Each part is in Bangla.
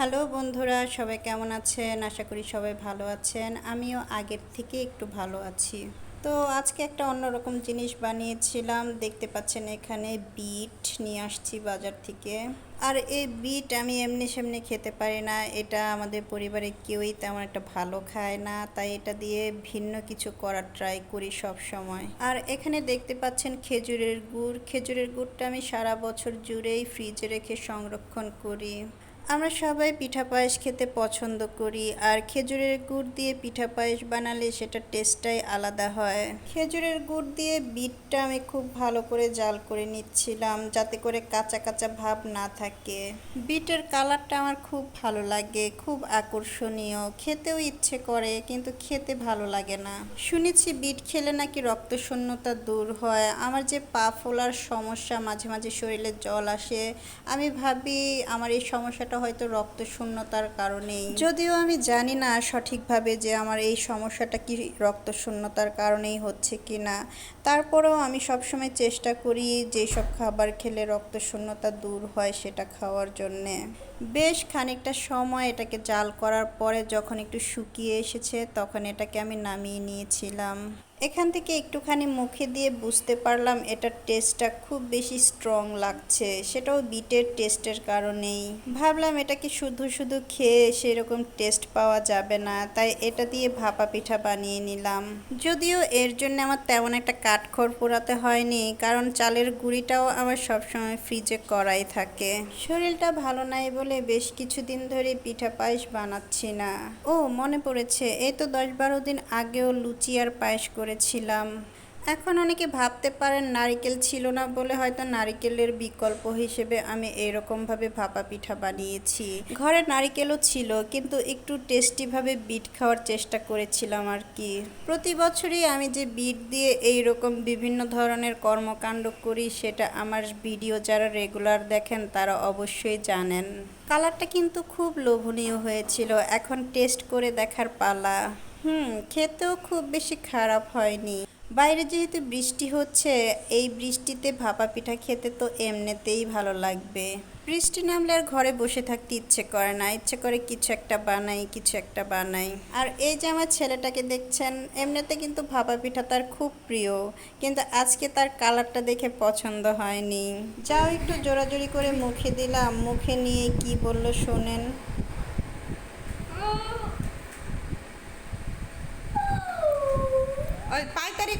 হ্যালো বন্ধুরা, সবাই কেমন আছেন? আশা করি সবাই ভালো আছেন। আমিও আগের থেকে একটু ভালো আছি। তো আজকে একটা অন্যরকম জিনিস বানিয়েছিলাম। দেখতে পাচ্ছেন এখানে বিট নিয়ে আসছি বাজার থেকে। আর এই বিট আমি এমনি সেমনি খেতে পারি না। এটা আমাদের পরিবারে কেউই তেমন একটা ভালো খায় না। তাই এটা দিয়ে ভিন্ন কিছু করার ট্রাই করি সব সময়। আর এখানে দেখতে পাচ্ছেন খেজুরের গুড়। খেজুরের গুড়টা আমি সারা বছর জুড়েই ফ্রিজে রেখে সংরক্ষণ করি। আমরা সবাই পিঠা পায়েস খেতে পছন্দ করি, আর খেজুরের গুড় দিয়ে পিঠা পায়েস বানালে সেটা টেস্টটাই আলাদা হয়। খেজুরের গুড় দিয়ে বিটটা আমি খুব ভালো করে জাল করে নিচ্ছিলাম যাতে করে কাঁচা কাঁচা ভাব না থাকে। বিটের কালারটা আমার খুব ভালো লাগে, খুব আকর্ষণীয়। খেতেও ইচ্ছে করে, কিন্তু খেতে ভালো লাগে না। শুনেছি বিট খেলে নাকি রক্তশূন্যতা দূর হয়। আমার যে পা ফোলার সমস্যা, মাঝে মাঝে শরীরে জল আসে, আমি ভাবি আমার এই সমস্যাটা হয়তো রক্ত শূন্যতার কারণেই। যদিও আমি জানি না সঠিকভাবে যে আমার এই সমস্যাটা কি রক্ত শূন্যতার কারণেই হচ্ছে কি না। তারপরেও আমি সবসময় চেষ্টা করি যেসব খাবার খেলে রক্ত শূন্যতা দূর হয় সেটা খাওয়ার জন্যে। বেশ খানিকটা সময় এটাকে জাল করার পরে যখন একটু শুকিয়ে এসেছে তখন এটাকে আমি নামিয়ে নিয়েছিলাম। এখান থেকে একটুখানি মুখে দিয়ে বুঝতে পারলাম এটার টেস্টটা খুব বেশি স্ট্রং লাগছে। সেটাও বিটের টেস্টের কারণেই। ভাবলাম এটাকে শুধু শুধু খেয়ে সেরকম টেস্ট পাওয়া যাবে না, তাই এটা দিয়ে ভাপা পিঠা বানিয়ে নিলাম। যদিও এর জন্য আমার তেমন একটা কাঠখড় পোড়াতে হয়নি, কারণ চালের গুঁড়িটাও আমার সবসময় ফ্রিজে করাই থাকে। শরীরটা ভালো নাই বলে বেশ কিছুদিন ধরে পিঠা পায়েস বানাচ্ছি না। ও, মনে পড়েছে, এই তো দশ বারো দিন আগেও লুচি আর পায়েস করে করেছিলাম। এখন অনেকে ভাবতে পারেন নারিকেল ছিল না বলে হয়তো নারিকেলের বিকল্প হিসেবে আমি এরকমভাবে ভাপা পিঠা বানিয়েছি। ঘরে নারিকেলও ছিল, কিন্তু একটু টেস্টিভাবে বিট খাওয়ার চেষ্টা করেছিলাম আর কি। প্রতি বছরই আমি যে বিট দিয়ে এই রকম বিভিন্ন ধরনের কর্মকাণ্ড করি, সেটা আমার ভিডিও যারা রেগুলার দেখেন তারা অবশ্যই জানেন। কালারটা কিন্তু খুব লোভনীয় হয়েছিল, এখন টেস্ট করে দেখার পালা। হুম, খেতেও খুব বেশি খারাপ হয়নি। বাইরে যেহেতু বৃষ্টি হচ্ছে, এই বৃষ্টিতে ভাপা পিঠা খেতে তো এমনিতেই ভালো লাগবে। বৃষ্টি নামলে আর ঘরে বসে থাকতে ইচ্ছে করে না। ইচ্ছে করে কিছু একটা বানাই, কিছু একটা বানাই। আর এই যে আমার ছেলেটাকে দেখছেন, এমনিতে কিন্তু ভাপা পিঠা তার খুব প্রিয়। কিন্তু আজকে তার কালারটা দেখে পছন্দ হয়নি। যাও একটু জোরাজোরি করে মুখে দিলাম। মুখে নিয়ে কি বলল শোনেন।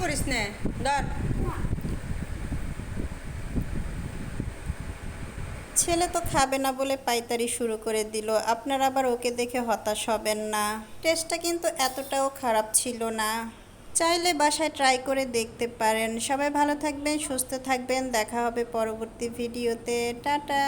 করিস ছেলে তো খাবে না বলে পাইতারি শুরু করে দিল, আপনারা আবার ওকে দেখে হতাশ হবেন না। টেস্টটা কিন্তু এতটাও খারাপ ছিল না। চাইলে বাসায় ট্রাই করে দেখতে পারেন। সবাই ভালো থাকবেন, সুস্থ থাকবেন, দেখা হবে পরবর্তী ভিডিওতে। টাটা।